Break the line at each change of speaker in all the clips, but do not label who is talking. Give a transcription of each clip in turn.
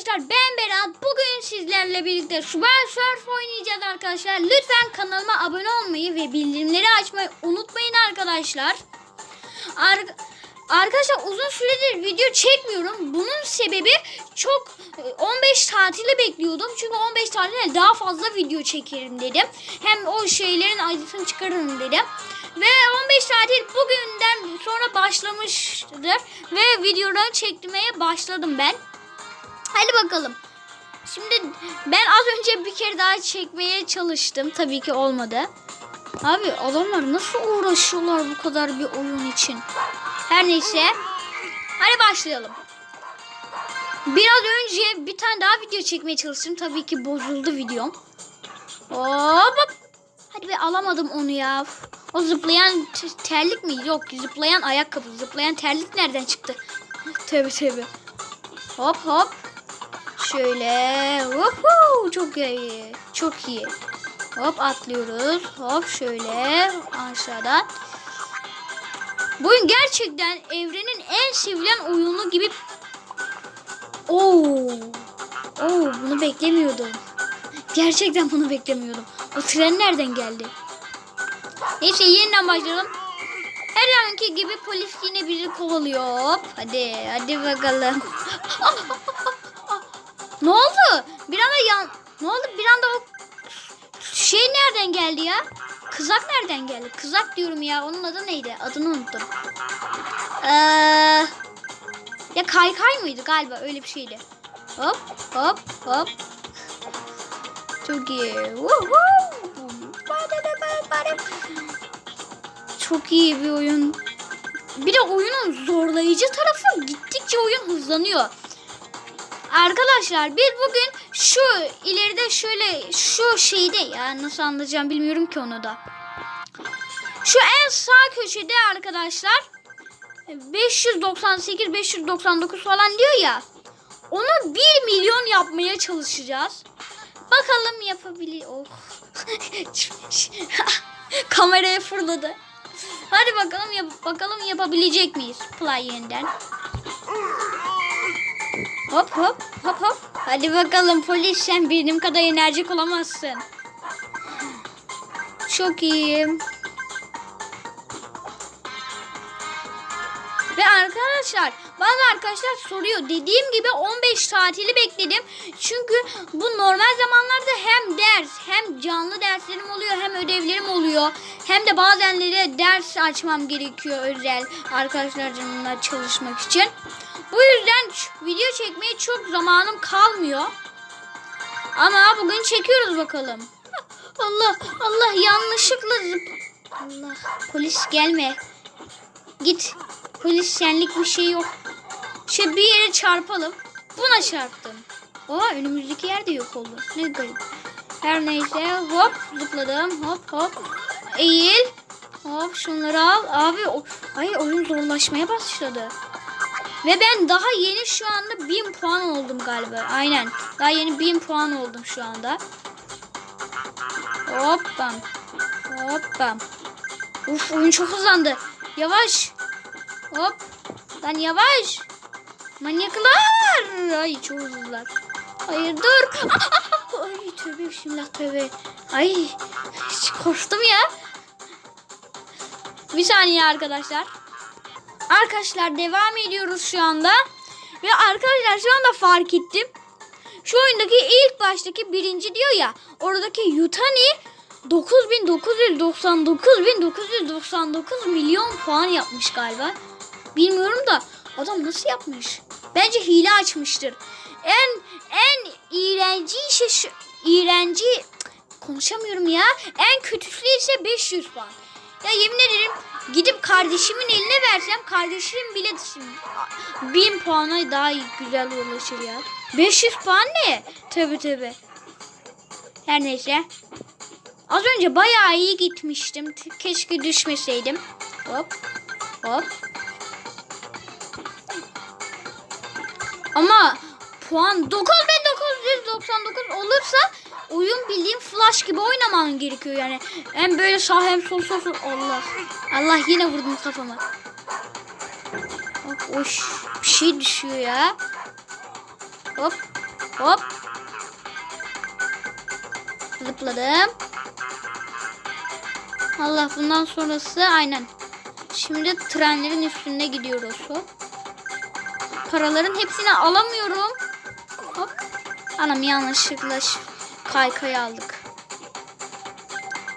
arkadaşlar ben Berat. Bugün sizlerle birlikte Super Surf oynayacağız arkadaşlar. Lütfen kanalıma abone olmayı ve bildirimleri açmayı unutmayın arkadaşlar. Ar- arkadaşlar uzun süredir video çekmiyorum. Bunun sebebi çok e, 15 tatili bekliyordum. Çünkü 15 tatilde daha fazla video çekerim dedim. Hem o şeylerin acısını çıkarırım dedim. Ve 15 tatil bugünden sonra başlamıştır. Ve videoları çekmeye başladım ben. Hadi bakalım. Şimdi ben az önce bir kere daha çekmeye çalıştım. Tabii ki olmadı. Abi adamlar nasıl uğraşıyorlar bu kadar bir oyun için. Her neyse. Hadi başlayalım. Biraz önce bir tane daha video çekmeye çalıştım. Tabii ki bozuldu videom. Hop hop. Hadi be alamadım onu ya. O zıplayan terlik mi? Yok zıplayan ayakkabı. Zıplayan terlik nereden çıktı? Tövbe tövbe. Hop hop. Şöyle. Woohoo! Çok iyi. Çok iyi. Hop atlıyoruz. Hop şöyle aşağıdan. Bu oyun gerçekten evrenin en sevilen oyunu gibi. Oo. Oo bunu beklemiyordum. Gerçekten bunu beklemiyordum. O tren nereden geldi? Neyse yeniden başlayalım. Her zamanki gibi polis yine bizi kovalıyor. Hop, hadi hadi bakalım. ne oldu? Bir anda yan... Ne oldu? Bir anda o şey nereden geldi ya? Kızak nereden geldi? Kızak diyorum ya. Onun adı neydi? Adını unuttum. Ee, ya kaykay mıydı galiba? Öyle bir şeydi. Hop hop hop. Çok iyi. Çok iyi bir oyun. Bir de oyunun zorlayıcı tarafı gittikçe oyun hızlanıyor. Arkadaşlar biz bugün şu ileride şöyle şu şeyde ya nasıl anlatacağım bilmiyorum ki onu da. Şu en sağ köşede arkadaşlar 598 599 falan diyor ya. Onu 1 milyon yapmaya çalışacağız. Bakalım yapabilir. Oh. Kameraya fırladı. Hadi bakalım yap bakalım yapabilecek miyiz? Play yeniden. Hop hop hop hop. Hadi bakalım polis sen benim kadar enerjik olamazsın. Çok iyi. Ve arkadaşlar bazı arkadaşlar soruyor. Dediğim gibi 15 tatili bekledim. Çünkü bu normal zamanlarda hem ders hem canlı derslerim oluyor hem ödevlerim oluyor. Hem de bazenleri ders açmam gerekiyor özel arkadaşlarımla çalışmak için. Bu yüzden video çekmeye çok zamanım kalmıyor. Ama bugün çekiyoruz bakalım. Allah Allah yanlışlıkla zıp. Allah polis gelme. Git. Polis senlik bir şey yok. Şu bir yere çarpalım. Buna çarptım. Oha önümüzdeki yer de yok oldu. Ne garip. Her neyse hop zıpladım hop hop. Eğil. Hop şunları al. Abi o, ay oyun zorlaşmaya başladı. Ve ben daha yeni şu anda 1000 puan oldum galiba. Aynen. Daha yeni 1000 puan oldum şu anda. Hoppam. Hoppam. Uf oyun çok hızlandı. Yavaş. Hop. Lan yavaş. Manyaklar. Ay çok hızlılar. Hayır dur. Ay tövbe bismillah tövbe. Ay korktum ya. Bir saniye arkadaşlar. Arkadaşlar devam ediyoruz şu anda. Ve arkadaşlar şu anda fark ettim. Şu oyundaki ilk baştaki birinci diyor ya. Oradaki Yutani 9999.999 milyon puan yapmış galiba. Bilmiyorum da adam nasıl yapmış? Bence hile açmıştır. En en iğrenci işe şu iğrenci konuşamıyorum ya. En kötüsü ise 500 puan. Ya yemin ederim gidip kardeşimin eline versem kardeşim bile 1000 puana daha güzel ulaşır ya. 500 puan ne? Tabi tabi. Her neyse. Az önce bayağı iyi gitmiştim. Keşke düşmeseydim. Hop. Hop. Ama puan 9999 olursa oyun bildiğin flash gibi oynaman gerekiyor yani. Hem böyle sağ hem sol sol sol. Allah. Allah yine vurdum kafama. Hop oş. Bir şey düşüyor ya. Hop. Hop. Zıpladım. Allah bundan sonrası aynen. Şimdi trenlerin üstünde gidiyoruz. Hop. Paraların hepsini alamıyorum. Hop. Anam yanlışlıkla ş- kaykay aldık.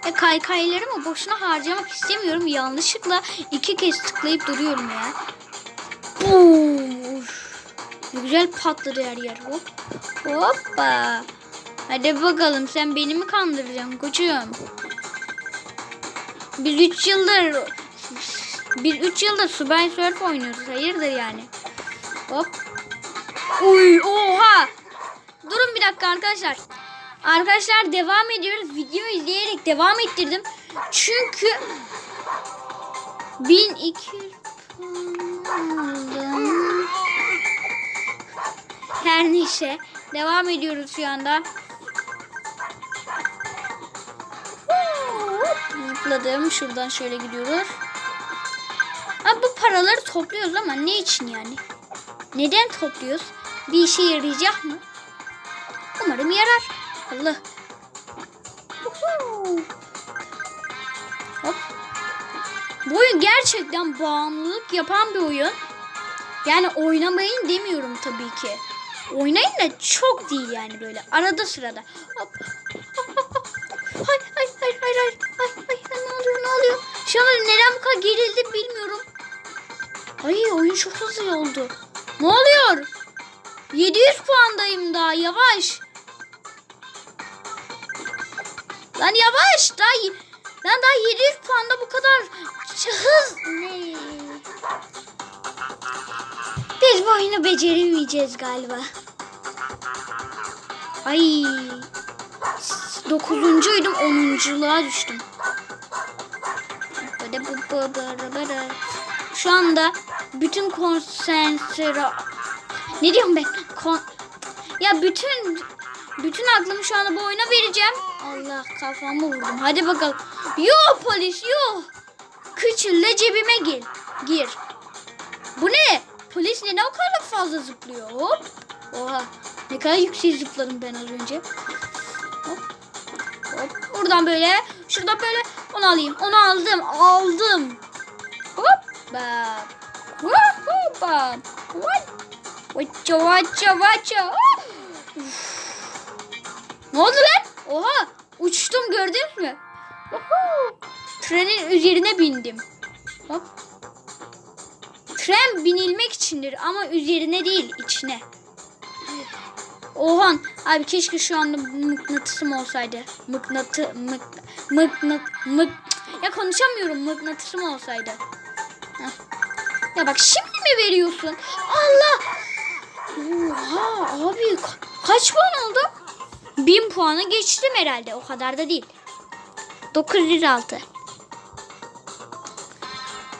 E kaykaylarımı boşuna harcamak istemiyorum. Yanlışlıkla iki kez tıklayıp duruyorum ya. Uf. Güzel patladı her yer. Hop. Hoppa. Hadi bakalım sen beni mi kandıracaksın koçum? Biz 3 yıldır biz 3 yıldır Subway Surf oynuyoruz. Hayırdır yani? Hop. Uy oha. Durun bir dakika arkadaşlar. Arkadaşlar devam ediyoruz. Video izleyerek devam ettirdim. Çünkü 1200 puan aldım. Her neyse. Devam ediyoruz şu anda. Zıpladım. Şuradan şöyle gidiyoruz. Abi bu paraları topluyoruz ama ne için yani? Neden topluyoruz? Bir işe yarayacak mı? Umarım yarar. Allah. Hop. Bu oyun gerçekten bağımlılık yapan bir oyun. Yani oynamayın demiyorum tabii ki. Oynayın da çok değil yani böyle arada sırada. Hop. Hay hay hay hay hay. Ay ay ay, ne oluyor ne oluyor? Şu an neden bu kadar gerildim bilmiyorum. Ay oyun çok hızlı oldu. Ne oluyor? 700 puandayım daha yavaş. Lan yavaş daha lan daha 700 puanda bu kadar hız ne? Biz bu oyunu beceremeyeceğiz galiba. Ay. Dokuzuncuydum onunculuğa düştüm. Şu anda bütün konsantre... Ne diyorum ben? Kon... Ya bütün bütün aklımı şu anda bu oyuna vereceğim. Allah kafamı vurdum. Hadi bakalım. Yo polis yo. Küçülle cebime gir. Gir. Bu ne? Polis neden o kadar fazla zıplıyor? Hop. Oha. Ne kadar yüksek zıpladım ben az önce. Hop. Hop. Buradan böyle. Şuradan böyle. Onu alayım. Onu aldım. Aldım. Hoppa. Hoppa. What? Vaça vaça vaça. Uf. Ne oldu lan? Oha. Uçtum gördünüz mü? Trenin üzerine bindim. Hop. Tren binilmek içindir ama üzerine değil içine. Ohan abi keşke şu anda mıknatısım olsaydı. Mıknatı mık mıknat mık ya konuşamıyorum mıknatısım olsaydı. Heh. Ya bak şimdi mi veriyorsun? Allah! Oha abi ka- kaç puan oldu? 1000 puanı geçtim herhalde. O kadar da değil. 906.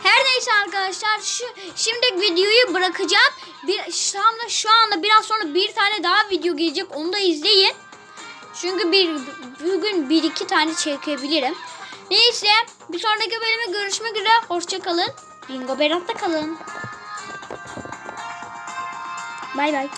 Her neyse arkadaşlar şu şimdi videoyu bırakacağım. Bir şu anda şu anda biraz sonra bir tane daha video gelecek. Onu da izleyin. Çünkü bir bugün bir iki tane çekebilirim. Neyse bir sonraki bölüme görüşmek üzere. Hoşça kalın. Bingo Berat'ta kalın. Bay bay.